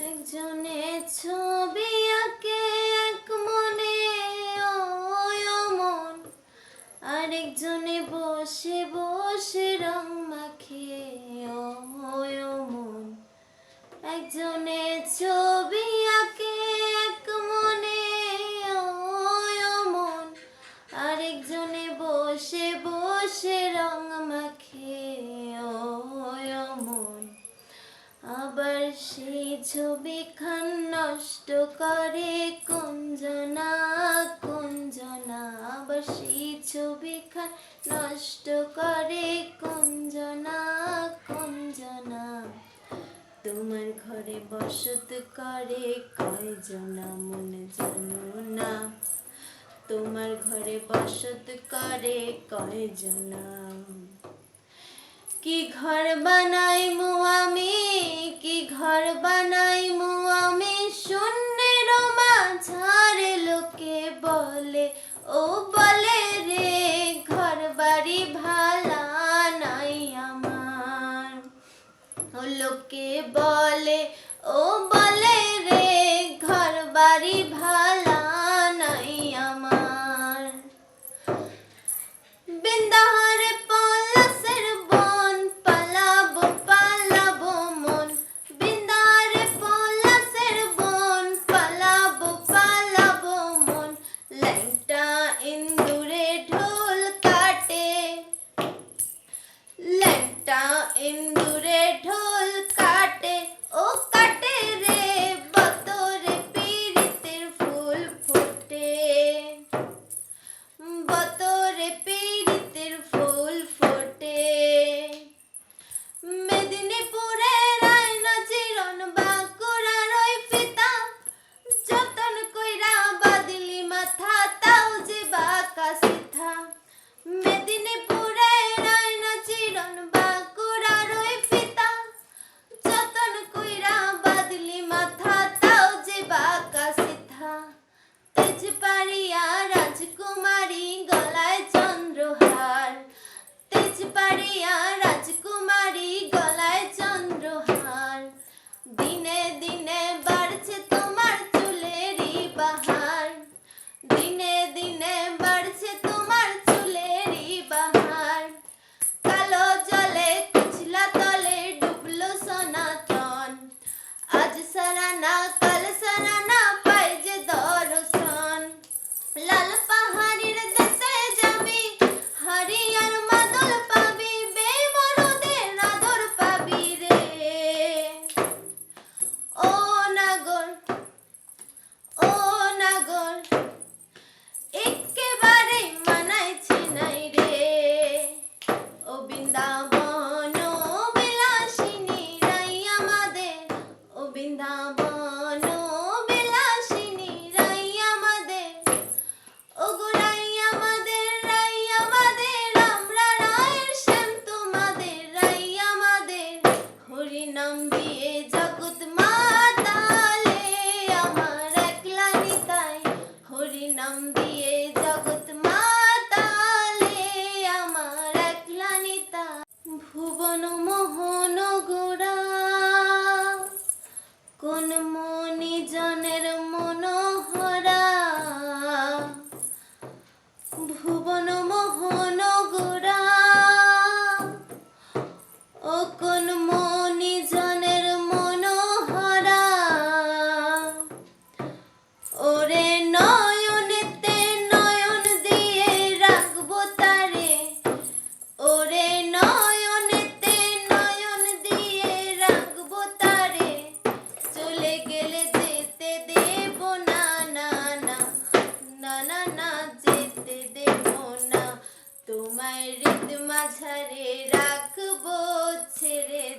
একজনে ছবি আঁকে এক মনে মন আরেকজনে বসে বসে রং মাখে মন একজনে ছবি নষ্ট করে কুঞ্জনা কুঞ্জনা বসি ছবিখান নষ্ট করে কুঞ্জনা কুঞ্জনা, তোমার ঘরে বসত করে কয়জনা মনে জানো না? তোমার ঘরে বসত করে কয়জনা? কি ঘর বানাই মু আমি? কি ঘর বানাই মু আমি? শূন্যের মাঝারে লোকে বলে, ও বলে রে, ঘর বাড়ি ভালা নাই আমার। ও লোকে বলে in the হরি নাম দিয়ে জগৎ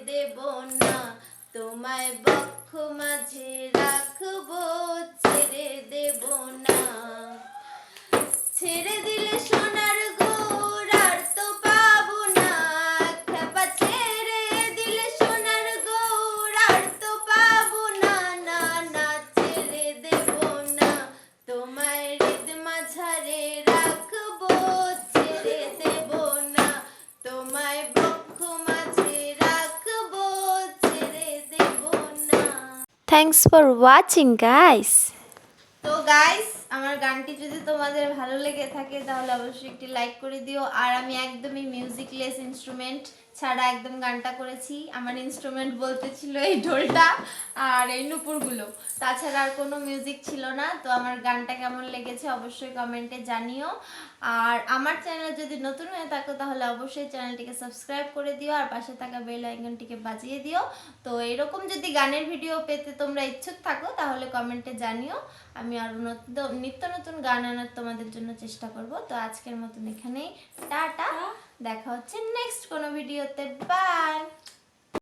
দেব না। তোমায় বক্ষ মাঝে রাখব ছেড়ে দেব না। ছেড়ে দিলে থ্যাংকস ফর ওয়াচিং গাইস তো গাইস আমার গানটি যদি তোমাদের ভালো লেগে থাকে, তাহলে অবশ্যই একটি লাইক করে দিও। আর আমি একদমই মিউজিকলেস ইনস্ট্রুমেন্ট ছাড়া একদম গানটা করেছি। আমার ইনস্ট্রুমেন্ট বলতে ছিল এই ঢোলটা আর এই নুপুরগুলো। তাছাড়া আর কোনো মিউজিক ছিল না। তো আমার গানটা কেমন লেগেছে অবশ্যই কমেন্টে জানিও। আর আমার চ্যানেল যদি নতুন হয়ে থাকো তাহলে অবশ্যই চ্যানেলটিকে সাবস্ক্রাইব করে দিও আর পাশে থাকা বেল আইকনটিকে বাজিয়ে দিও। তো এরকম যদি গানের ভিডিও পেতে তোমরা ইচ্ছুক থাকো তাহলে কমেন্টে জানিও। আমি আরও নিত্য নতুন গান আনার তোমাদের জন্য চেষ্টা করব। তো আজকের মতন এখানেই। টাটা। দেখা হচ্ছে নেক্সট কোনো ভিডিওতে বাই